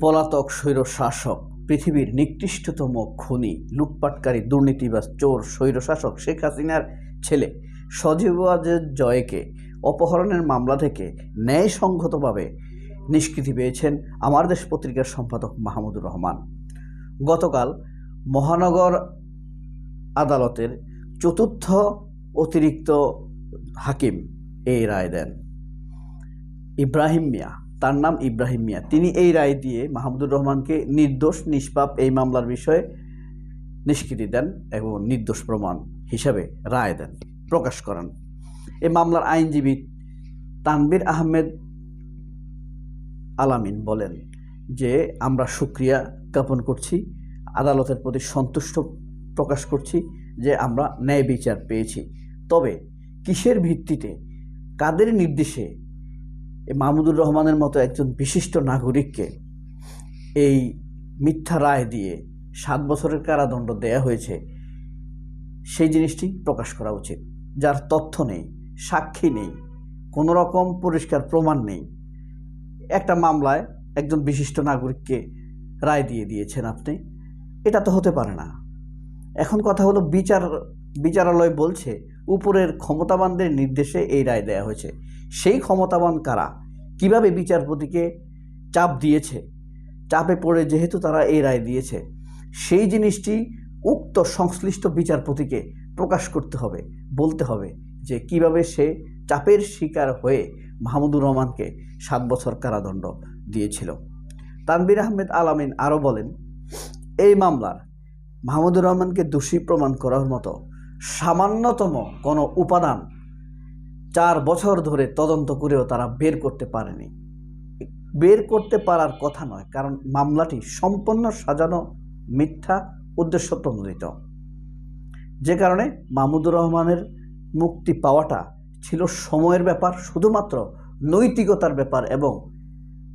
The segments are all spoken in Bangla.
পলাতক স্বৈর শাসক পৃথিবীর নিকৃষ্টতম খুনি, লুটপাটকারী, দুর্নীতিবাজ, চোর, স্বৈরশাসক শেখ হাসিনার ছেলে সজীবাজের জয়কে অপহরণের মামলা থেকে ন্যায়সঙ্গতভাবে নিষ্কৃতি পেয়েছেন আমার দেশ পত্রিকার সম্পাদক মাহমুদুর রহমান। গতকাল মহানগর আদালতের চতুর্থ অতিরিক্ত হাকিম এই রায় দেন। ইব্রাহিম মিয়া তার নাম ইব্রাহিম মিয়া। তিনি এই রায় দিয়ে মাহমুদুর রহমানকে নির্দোষ, নিষ্পাপ এই মামলার বিষয়ে নিষ্কৃতি দেন এবং নির্দোষ প্রমাণ হিসাবে রায় দেন, প্রকাশ করেন। এই মামলার আইনজীবী তানবির আহমেদ আলামিন বলেন যে, আমরা সুক্রিয়া জ্ঞাপন করছি, আদালতের প্রতি সন্তুষ্ট প্রকাশ করছি যে, আমরা ন্যায় বিচার পেয়েছি। তবে কিসের ভিত্তিতে, কাদের নির্দেশে মাহমুদুর রহমানের মতো একজন বিশিষ্ট নাগরিককে এই মিথ্যা রায় দিয়ে সাত বছরের কারাদণ্ড দেয়া হয়েছে, সেই জিনিসটি প্রকাশ করা উচিত। যার তথ্য নেই, সাক্ষী নেই, কোনো রকম পরিষ্কার প্রমাণ নেই। একটা মামলায় একজন বিশিষ্ট নাগরিককে রায় দিয়ে দিয়েছেন আপনি। এটা তো হতে পারে না। এখন কথা হলো বিচার বিচারালয় বলছে উপরের ক্ষমতাবানদের নির্দেশে এই রায় দেয়া হয়েছে। সেই ক্ষমতাবান কারা? কীভাবে বিচারপতিকে চাপ দিয়েছে? চাপে পড়ে যেহেতু তারা এই রায় দিয়েছে। সেই জিনিসটি উক্ত সংশ্লিষ্ট বিচারপতিকে প্রকাশ করতে হবে, বলতে হবে যে কীভাবে সে চাপের শিকার হয়ে মাহমুদুর রহমানকে সাত বছর কারাদণ্ড দিয়েছিল। তানবির আহমেদ আলামিন আরও বলেন, এই মামলার মাহমুদুর রহমানকে দোষী প্রমাণ করার মতো সামান্যতম কোনো উপাদান চার বছর ধরে তদন্ত করেও তারা বের করতে পারেনি। বের করতে পারার কথা নয়, কারণ মামলাটি সম্পূর্ণ সাজানো মিথ্যা উদ্দেশ্য প্রণোদিত যে কারণে মাহমুদুর রহমানের মুক্তি পাওয়াটা ছিল সময়ের ব্যাপার, শুধুমাত্র নৈতিকতার ব্যাপার এবং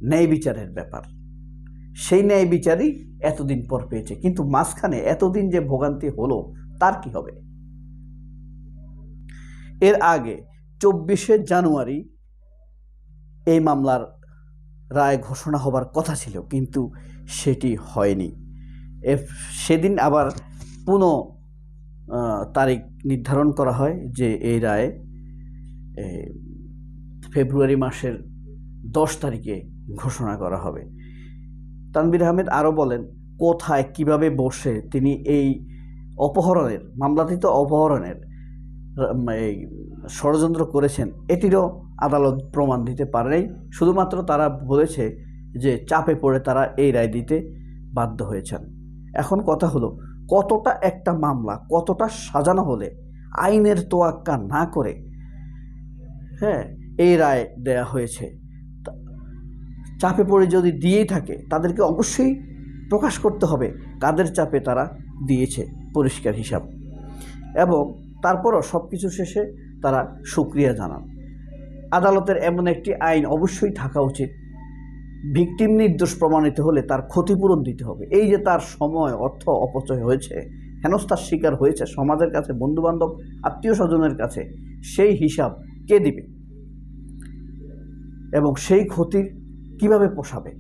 ন্যায় বিচারের ব্যাপার। সেই ন্যায় বিচারই এতদিন পর পেয়েছে, কিন্তু মাঝখানে এতদিন যে ভোগান্তি হলো, তার কি হবে? এর আগে চব্বিশে জানুয়ারি এই মামলার রায় ঘোষণা হবার কথা ছিল কিন্তু সেটি হয়নি। সেদিন আবার পুনঃ তারিখ নির্ধারণ করা হয় যে এই রায় ফেব্রুয়ারি মাসের দশ তারিখে ঘোষণা করা হবে। তানবির আহমেদ আরও বলেন কোথায় কীভাবে বসে তিনি এই অপহরণের মামলাতীত অপহরণের উম, এই ষড়যন্ত্র করেছেন, এটিরও আদালত প্রমাণ দিতে পারেনি শুধুমাত্র তারা বলেছে যে চাপে পড়ে তারা এই রায় দিতে বাধ্য হয়েছেন। এখন কথা হলো, কতটা একটা মামলা, কতটা সাজানো হলে আইনের তোয়াক্কা না করে হ্যাঁ এই রায় দেয়া হয়েছে। চাপে পড়ে যদি দিয়েই থাকে, তাদেরকে অবশ্যই প্রকাশ করতে হবে কাদের চাপে তারা দিয়েছে পরিষ্কার হিসাব। এবং তারপরও সব কিছু শেষে তারা সুক্রিয়া জানান। আদালতের এমন একটি আইন অবশ্যই থাকা উচিত। ভিকটিম নির্দোষ প্রমাণিত হলে তার ক্ষতিপূরণ দিতে হবে। এই যে তার সময়, অর্থ অপচয় হয়েছে, হেনস্থার শিকার হয়েছে সমাজের কাছে, বন্ধুবান্ধব আত্মীয় স্বজনের কাছে, সেই হিসাব কে দিবে? এবং সেই ক্ষতির কীভাবে পোষাবে?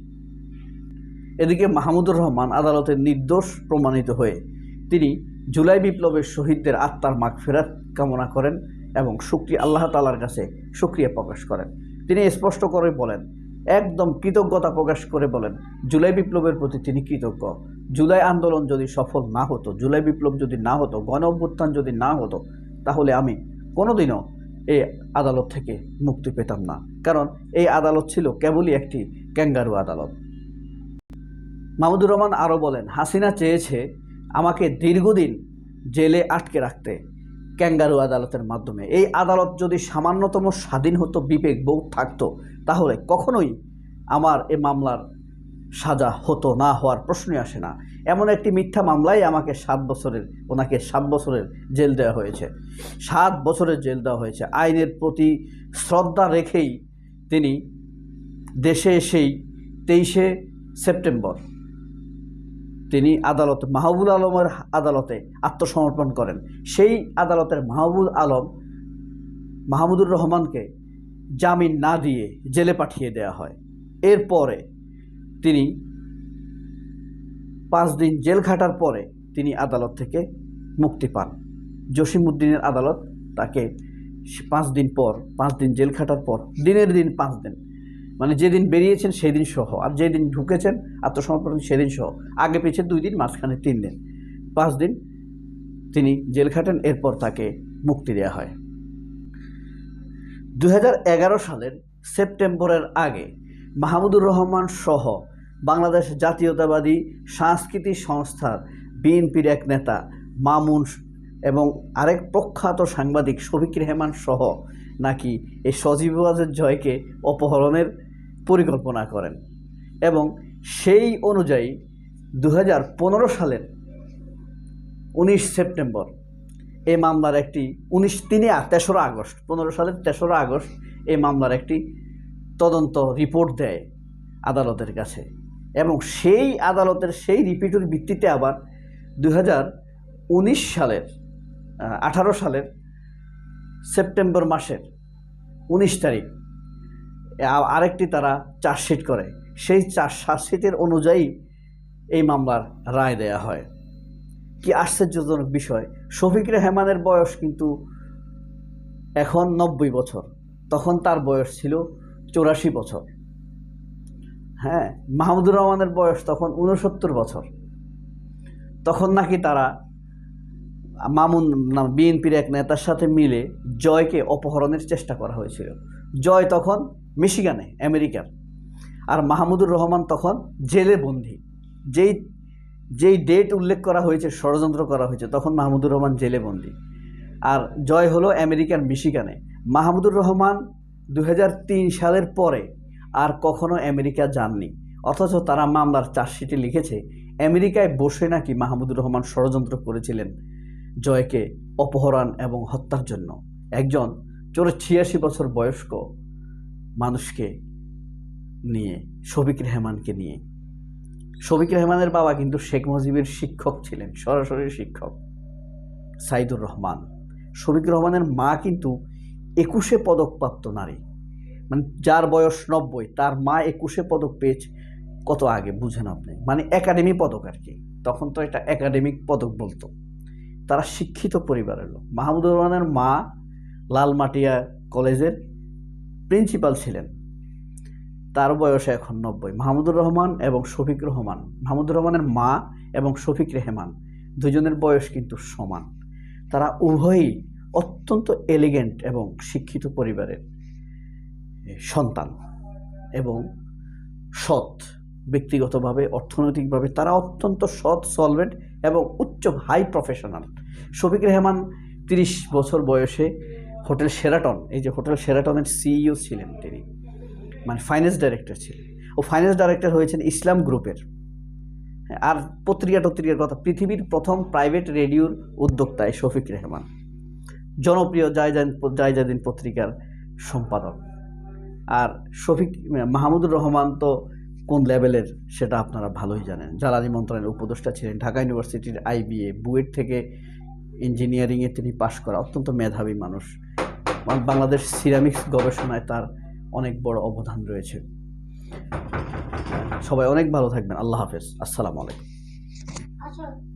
এদিকে মাহমুদুর রহমান আদালতের নির্দোষ প্রমাণিত হয়ে তিনি জুলাই বিপ্লবের শহীদদের আত্মার মাগ ফেরাত কামনা করেন এবং শুক্রিয়া আল্লাহ তালার কাছে সুক্রিয়া প্রকাশ করেন। তিনি স্পষ্ট করে বলেন, একদম কৃতজ্ঞতা প্রকাশ করে বলেন, জুলাই বিপ্লবের প্রতি তিনি কৃতজ্ঞ। জুলাই আন্দোলন যদি সফল না হতো, জুলাই বিপ্লব যদি না হতো, গণ অভ্যুত্থান যদি না হতো, তাহলে আমি কোনোদিনও এই আদালত থেকে মুক্তি পেতাম না। কারণ এই আদালত ছিল কেবলই একটি ক্যাঙ্গারু আদালত। মাহমুদুর রহমান আরও বলেন, হাসিনা চেয়েছে আমাকে দীর্ঘদিন জেলে আটকে রাখতে ক্যাঙ্গারু আদালতের মাধ্যমে। এই আদালত যদি সামান্যতম স্বাধীন হতো, বিবেক বোধ থাকতো, তাহলে কখনোই আমার এ মামলার সাজা হতো না হওয়ার প্রশ্নই আসে না। এমন একটি মিথ্যা মামলায় আমাকে সাত বছরের, ওনাকে সাত বছরের জেল দেওয়া হয়েছে। সাত বছরের জেল দেওয়া হয়েছে। আইনের প্রতি শ্রদ্ধা রেখেই তিনি দেশে এসেই তেইশে সেপ্টেম্বর তিনি আদালত, মাহবুল আলমের আদালতে আত্মসমর্পণ করেন। সেই আদালতের মাহবুল আলম মাহমুদুর রহমানকে জামিন না দিয়ে জেলে পাঠিয়ে দেয়া হয়। এরপরে তিনি পাঁচ দিন জেল খাটার পরে তিনি আদালত থেকে মুক্তি পান। জসিমউদ্দিনের আদালত তাকে পাঁচ দিন পর, পাঁচ দিন জেল খাটার পর, দিনের দিন পাঁচ দিন মানে যেদিন বেরিয়েছেন সেই দিন সহ। আর যেদিন ঢুকেছেন আত্মসমর্পণ সেদিন সহ। আগে পিছিয়ে দুই দিন, মাঝখানে তিন দিন। পাঁচ দিন তিনি জেল খাটেন, এরপর তাকে মুক্তি দেওয়া হয়। দু হাজার এগারো সালের সেপ্টেম্বরের আগে মাহমুদুর রহমান সহ বাংলাদেশ জাতীয়তাবাদী সাংস্কৃতিক সংস্থার বিএনপির এক নেতা মামুন এবং আরেক প্রখ্যাত সাংবাদিক শফিক রেহমান সহ নাকি এই সজীবাজের জয়কে অপহরণের পরিকল্পনা করেন এবং সেই অনুযায়ী দু হাজার পনেরো সালের উনিশ সেপ্টেম্বর এই মামলার একটি উনিশ তিনে তেসরা আগস্ট, পনেরো সালের তেসরা আগস্ট এই মামলার একটি তদন্ত রিপোর্ট দেয় আদালতের কাছে এবং সেই আদালতের সেই রিপিটের ভিত্তিতে আবার উনিশ সালের আঠারো সালের সেপ্টেম্বর মাসের উনিশ তারিখ আরেকটি তারা চার্জশিট করে। সেই চার চার্জশিটের অনুযায়ী এই মামলার রায় দেয়া হয়। কি আশ্চর্যজনক বিষয়, শফিক রেহমানের বয়স কিন্তু এখন নব্বই বছর। তখন তার বয়স ছিল চৌরাশি বছর। হ্যাঁ মাহমুদুর রহমানের বয়স তখন উনসত্তর বছর। তখন নাকি তারা মামুন নাম, বিএনপির এক নেতার সাথে মিলে জয়কে অপহরণের চেষ্টা করা হয়েছিল। জয় তখন মিশিগানে, আমেরিকার। আর মাহমুদুর রহমান তখন জেলে বন্দী। যেই যেই ডেট উল্লেখ করা হয়েছে, ষড়যন্ত্র করা হয়েছে, তখন মাহমুদুর রহমান জেলে বন্দী। আর জয় হলো আমেরিকার মিশিগানে। মাহমুদুর রহমান দু হাজার তিন সালের পরে আর কখনো আমেরিকা যাননি। অথচ তারা মামলার চার্জশিটে লিখেছে, আমেরিকায় বসে নাকি মাহমুদুর রহমান ষড়যন্ত্র করেছিলেন জয়কে অপহরণ এবং হত্যার জন্য। একজন চোর ছিয়াশি বছর বয়স্ক মানুষকে নিয়ে, শফিক রেহমানকে নিয়ে। শফিক রেহমানের বাবা কিন্তু শেখ মুজিবের শিক্ষক ছিলেন, সরাসরি শিক্ষক সাইদুর রহমান। শফিক রহমানের মা কিন্তু একুশে পদকপ্রাপ্ত নারী। মানে যার বয়স নব্বই, তার মা একুশে পদক পেয়েছে কত আগে, বুঝেন আপনি। মানে একাডেমি পদক আর কি। তখন তো এটা একাডেমিক পদক বলতো। তারা শিক্ষিত পরিবারের লোক। মাহমুদুর রহমানের মা লালমাটিয়া কলেজের প্রিন্সিপাল ছিলেন। তার বয়স এখন নব্বই। মাহমুদুর রহমান এবং শফিক রহমান। মাহমুদুর রহমানের মা এবং শফিক রেহমান দুজনের বয়স কিন্তু সমান। তারা উভয়ই অত্যন্ত এলিগেন্ট এবং শিক্ষিত পরিবারের সন্তান এবং সৎ, ব্যক্তিগতভাবে, অর্থনৈতিকভাবে তারা অত্যন্ত সৎ সলভেন্ট এবং উচ্চ হাই প্রফেশনাল শফিক রেহমান তিরিশ বছর বয়সে হোটেল সেরাটন এই যে হোটেল সেরাটনের সিইও ছিলেন তিনি মানে ফাইন্যান্স ডাইরেক্টর ছিলেন। ও ফাইন্যান্স ডাইরেক্টর হয়েছেন ইসলাম গ্রুপের। আর পত্রিকা টত্রিকার কথা, পৃথিবীর প্রথম প্রাইভেট রেডিওর উদ্যোক্তায় শফিক রেহমান। জনপ্রিয় জায়জান, জায়জাদিন পত্রিকার সম্পাদক। আর শফিক, মাহমুদুর রহমান তো কোন লেভেলের সেটা আপনারা ভালোই জানেন। জ্বালানি মন্ত্রণালয়ের উপদেষ্টা ছিলেন, ঢাকা ইউনিভার্সিটির আইবিএ বুয়েট থেকে ইঞ্জিনিয়ারিংয়ে তিনি পাশ করা অত্যন্ত মেধাবী মানুষ। বাংলাদেশ সিরামিক্স গবেষণায় তার অনেক বড় অবদান রয়েছে। সবাই অনেক ভালো থাকবেন। আল্লাহ হাফেজ। আসসালামু আলাইকুম। আচ্ছা।